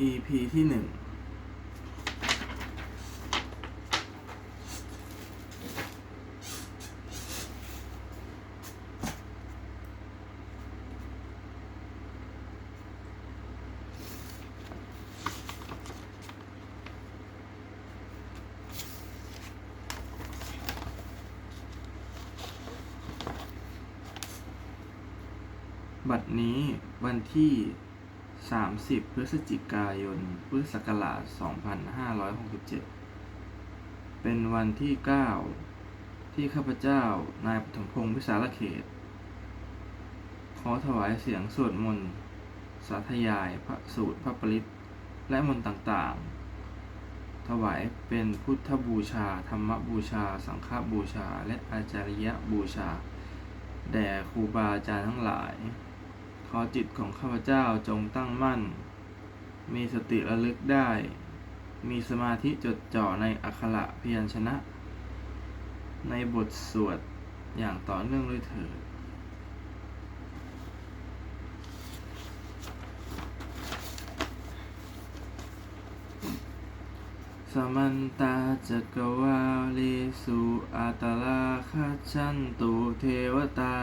EP ที่หนึ่งบัดนี้วันที่ 30 พฤศจิกายน พุทธศักราช 2567 เป็นวันที่ 9 ที่ข้าพเจ้านายปฐมพงศ์วิสารเขต ขอถวายเสียงสวดมนต์ สาธยายพระสูตรพระปริตรและมนต์ต่างๆ ถวายเป็นพุทธบูชา ธรรมบูชา สังฆบูชา และอาจาริยบูชา แด่ครูบาอาจารย์ทั้งหลาย อจิตของข้าพเจ้าจงตั้งมั่น มีสติระลึกได้ มีสมาธิจดจ่อในอักขระพยัญชนะ ในบทสวดอย่างต่อเนื่องด้วยเถิดสมันตาจักวาลิสุอาตลาคัจฉันตุเทวตา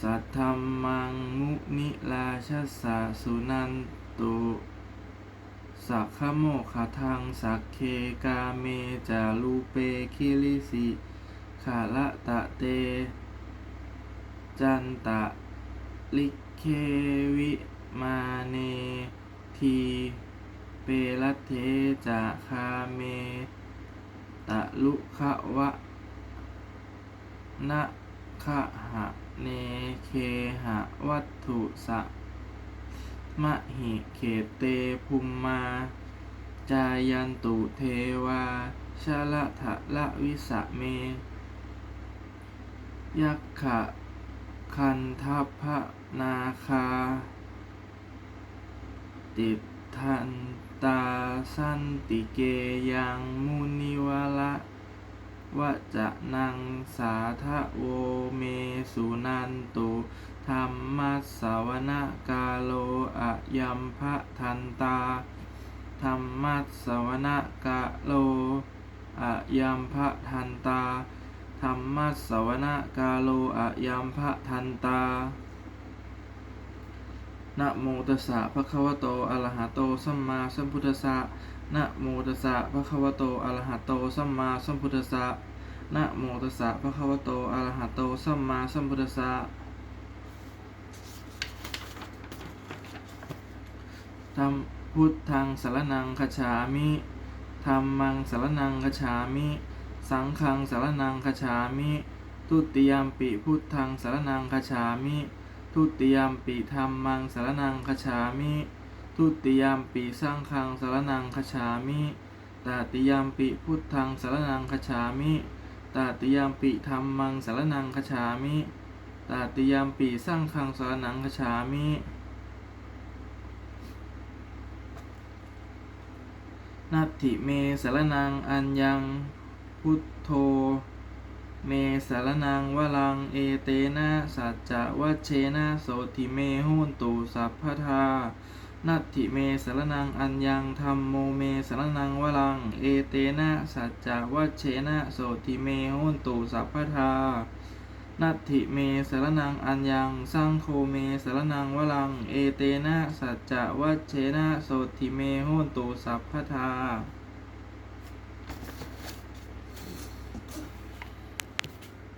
สัทธรรมังมุนิราชสสะสุนันตุสักขโมขทังสักเคกาเมจารูเปคิริสิขาละตะเต จันตะลิเควิมาเนทีเปรัเทจะคาเม ตะลุขะวะนะ คะหะเนเคหะวัตถุสะมะหิเขเตภุมมา จายันตุเทวาชาละทะละวิสะเม ยักขะคันทัพพะนาคา ติทันตาสันติเกยังมุนิวละ วะจะนังสาทะโวเมสุนันตุธรรมัสสวนกาโลอะยัมพะทันตาธรรมัสสวนกาโลอะยัมพะทันตาธรรมัสสวนกาโลอะยัมพะทันตานะโมตัสสะภะคะวะโตอะระหะโต สัมมาสัมพุทธัสสะ นะโมตัสสะภะคะวะโตอะระหะโตสัมมาสัมพุทธัสสะนะโมตัสสะภะคะวะโตอะระหะโตสัมมาสัมพุทธัสสะธัมพุทธังสารนังคัจฉามิธัมมังสารนังคัจฉามิ สังฆังสารนังคัจฉามิทุติยามปิพุทธังสารนังคัจฉามิ ทุติยามปิธรรมังสารนังคฉามิ ทุติยมปิสังฆังสารนังคฉามิตาติยมปิพุทธังสารนังคฉามิตาติยมปิธรรมังสารนังคฉามิตาติยมปิสังฆังสารนังคฉามินัตถิเมสารนังอัญญัง พุทโธ เมสารนังวลังเอเตนะสัจจะวัชเชนะโสติเมหุนตุสัพพทา นัตถิเมสารนังอัญญังธรรมโมเมสารนังวลัง เอเตนะสัจจาวัชเชนะโสติเมหุนตุสัพพทานัตถิเมสารนังอัญญังสังโฆเมสารนังวลัง เอเตนะสัจจาวัชเชนะโสติเมหุนตุสัพพทา